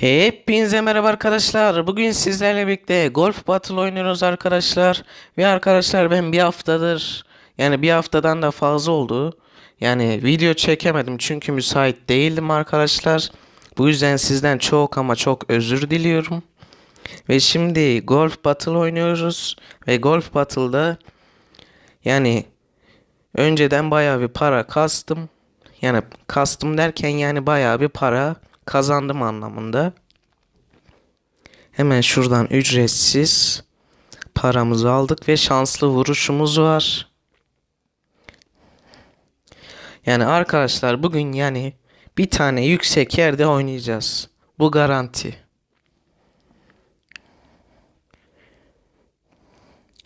Hepinize merhaba arkadaşlar. Bugün sizlerle birlikte Golf Battle oynuyoruz arkadaşlar. Ve arkadaşlar ben bir haftadır yani bir haftadan da fazla oldu. Yani video çekemedim çünkü müsait değildim arkadaşlar. Bu yüzden sizden çok ama çok özür diliyorum. Ve şimdi Golf Battle oynuyoruz. Ve Golf Battle'da yani önceden bayağı bir para kastım. Yani kastım derken yani bayağı bir para kazandım anlamında. Hemen şuradan ücretsiz paramızı aldık ve şanslı vuruşumuz var. Yani arkadaşlar bugün yani bir tane yüksek yerde oynayacağız. Bu garanti.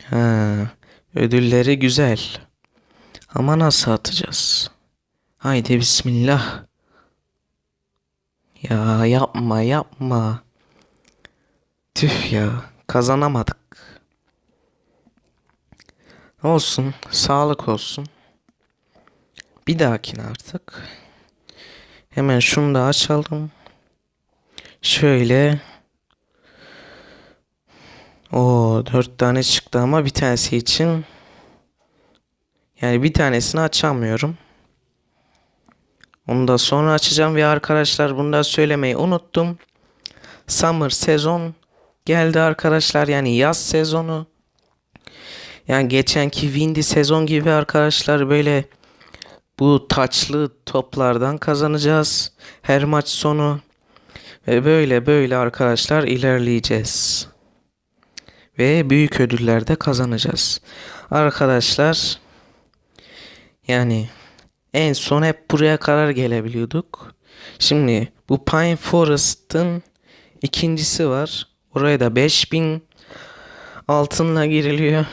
Ha, ödülleri güzel. Ama nasıl atacağız? Haydi bismillah. Ya yapma yapma. Tüh ya kazanamadık. Olsun sağlık olsun. Bir dahakine artık. Hemen şunu da açalım. Şöyle. O dört tane çıktı ama bir tanesi için. Yani bir tanesini açamıyorum. Onu da sonra açacağım ve arkadaşlar bunu da söylemeyi unuttum. Summer sezon geldi arkadaşlar yani yaz sezonu. Yani geçenki Windy sezon gibi arkadaşlar böyle bu taçlı toplardan kazanacağız. Her maç sonu ve böyle böyle arkadaşlar ilerleyeceğiz. Ve büyük ödüller de kazanacağız. Arkadaşlar yani en son hep buraya karar gelebiliyorduk. Şimdi bu Pine Forest'ın ikincisi var. Oraya da 5000 altınla giriliyor.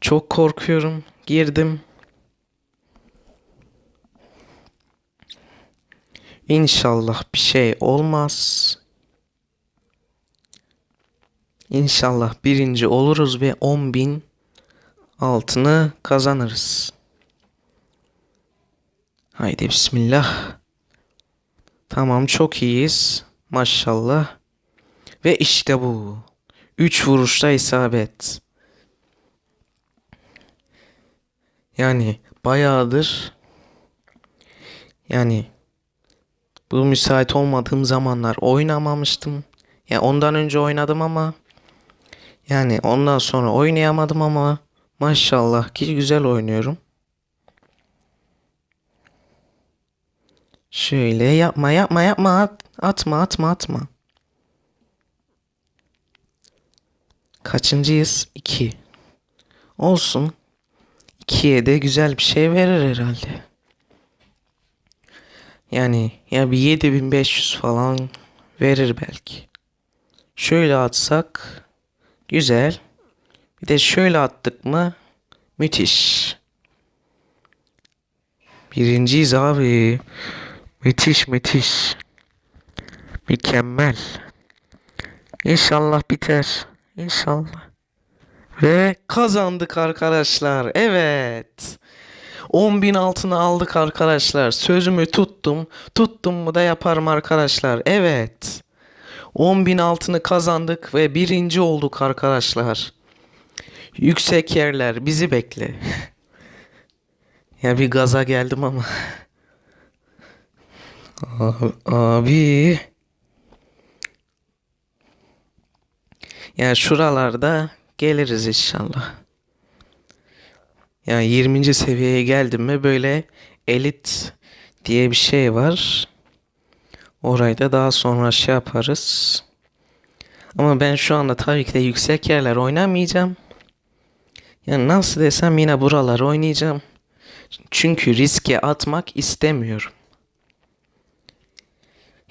Çok korkuyorum. Girdim. İnşallah bir şey olmaz. İnşallah birinci oluruz ve 10.000 altını kazanırız. Haydi bismillah. Tamam çok iyiyiz. Maşallah. Ve işte bu. 3 vuruşta isabet. Yani bayağıdır yani bu müsait olmadığım zamanlar oynamamıştım. Yani ondan önce oynadım ama yani ondan sonra oynayamadım ama maşallah ki güzel oynuyorum. Şöyle yapma yapma yapma at, atma atma atma. Kaçıncıyız? 2. Olsun. 2'ye de güzel bir şey verir herhalde. Yani ya bir 7500 falan verir belki. Şöyle atsak güzel. Bir de şöyle attık mı müthiş. Birinciyiz abi. Müthiş müthiş. Mükemmel. İnşallah biter. İnşallah. Ve kazandık arkadaşlar. Evet. 10.000 altını aldık arkadaşlar. Sözümü tuttum. Tuttum mu da yaparım arkadaşlar. Evet. 10.000 altını kazandık ve birinci olduk arkadaşlar. Yüksek yerler bizi bekle. ya bir gaza geldim ama. Abi. Yani şuralarda geliriz inşallah. Yani 20. seviyeye geldim mi böyle elit diye bir şey var. Orayı da daha sonra şey yaparız. Ama ben şu anda tabii ki de yüksek yerler oynamayacağım. Yani nasıl desem yine buraları oynayacağım. Çünkü riske atmak istemiyorum.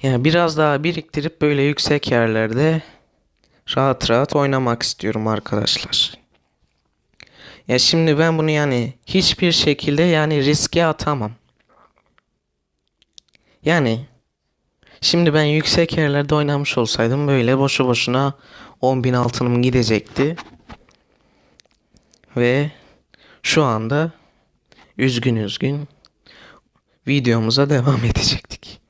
Yani biraz daha biriktirip böyle yüksek yerlerde rahat rahat oynamak istiyorum arkadaşlar. Ya şimdi ben bunu yani hiçbir şekilde yani riske atamam. Yani şimdi ben yüksek yerlerde oynamış olsaydım böyle boşu boşuna 10.000 altınım gidecekti. Ve şu anda üzgün üzgün videomuza devam edecektik.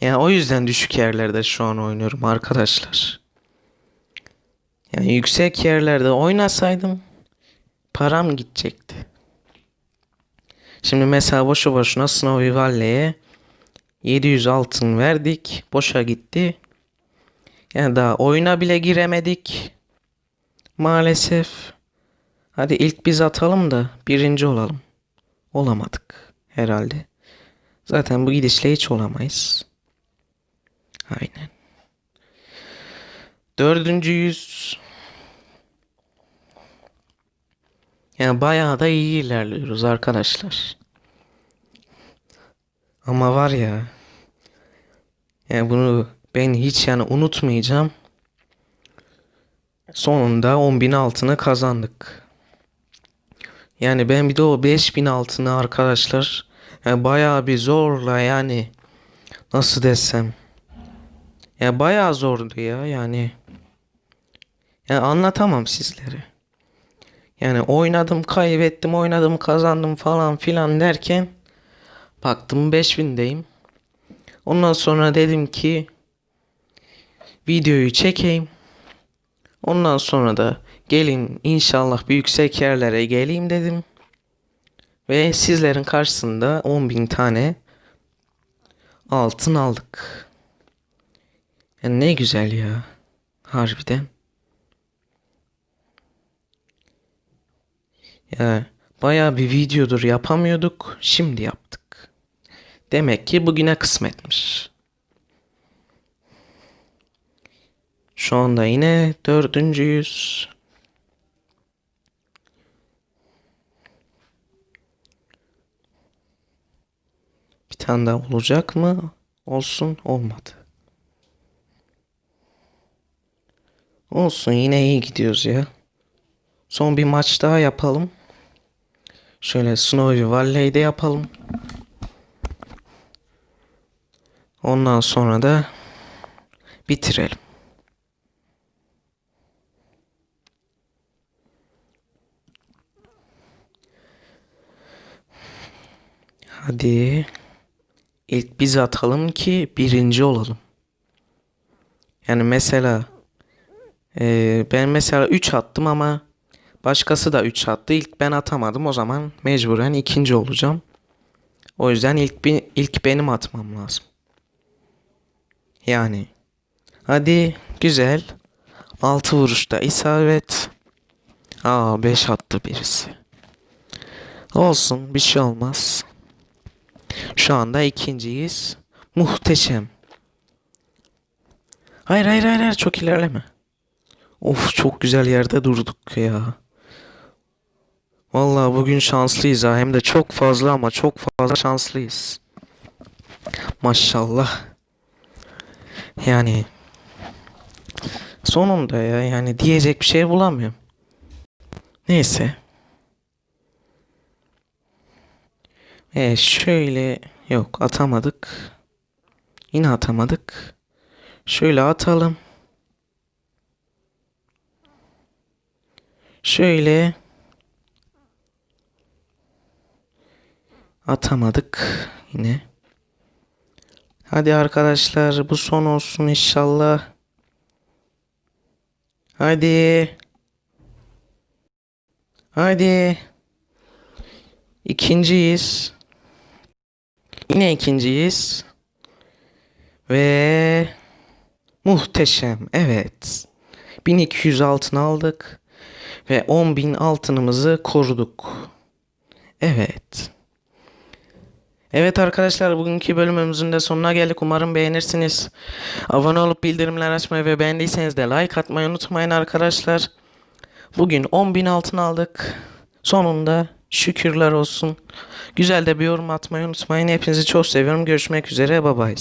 Yani o yüzden düşük yerlerde şu an oynuyorum arkadaşlar. Yani yüksek yerlerde oynasaydım param gidecekti. Şimdi mesela boşu boşuna Snowy Valley'e 700 altın verdik. Boşa gitti. Yani daha oyuna bile giremedik. Maalesef. Hadi ilk biz atalım da birinci olalım. Olamadık herhalde. Zaten bu gidişle hiç olamayız. Aynen. Dördüncü yüz. Yani bayağı da iyi ilerliyoruz arkadaşlar. Ama var ya. Yani bunu ben hiç yani unutmayacağım. Sonunda 10.000 altını kazandık. Yani ben bir de o 5000 altını arkadaşlar yani bayağı bir zorla yani nasıl desem ya bayağı zordu ya yani yani anlatamam sizlere. Yani oynadım kaybettim oynadım kazandım falan filan derken baktım 5000'deyim. Ondan sonra dedim ki videoyu çekeyim. Ondan sonra da gelin inşallah bir yüksek yerlere geleyim dedim. Ve sizlerin karşısında 10.000 tane altın aldık. Yani ne güzel ya. Harbiden. Ya baya bir videodur yapamıyorduk. Şimdi yaptık. Demek ki bugüne kısmetmiş. Şu anda yine dördüncüyüz. Bir tane daha olacak mı? Olsun olmadı. Olsun yine iyi gidiyoruz ya. Son bir maç daha yapalım. Şöyle Snowy Valley'de yapalım. Ondan sonra da bitirelim. Hadi. İlk biz atalım ki birinci olalım. Yani mesela e, ben mesela 3 attım ama başkası da 3 attı. İlk ben atamadım. O zaman mecburen ikinci olacağım. O yüzden ilk ilk benim atmam lazım. Yani hadi güzel. 6 vuruşta isabet. Aa 5 attı birisi. Olsun bir şey olmaz. Şu anda ikinciyiz. Muhteşem. Hayır hayır hayır, hayır çok ilerleme. Of çok güzel yerde durduk ya. Vallahi bugün şanslıyız ha. Hem de çok fazla ama çok fazla şanslıyız. Maşallah. Yani sonunda ya yani diyecek bir şey bulamıyorum. Neyse. E şöyle yok atamadık. Yine atamadık. Şöyle atalım. Şöyle atamadık yine. Hadi arkadaşlar bu son olsun inşallah. Hadi. Hadi. İkinciyiz. Yine ikinciyiz. Ve muhteşem. Evet. 1200 altın aldık. Ve 10.000 altınımızı koruduk. Evet. Evet arkadaşlar bugünkü bölümümüzün de sonuna geldik. Umarım beğenirsiniz. Abone olup bildirimler açmayı ve beğendiyseniz de like atmayı unutmayın arkadaşlar. Bugün 10.000 altın aldık. Sonunda şükürler olsun. Güzel de bir yorum atmayı unutmayın. Hepinizi çok seviyorum. Görüşmek üzere. Bye bye.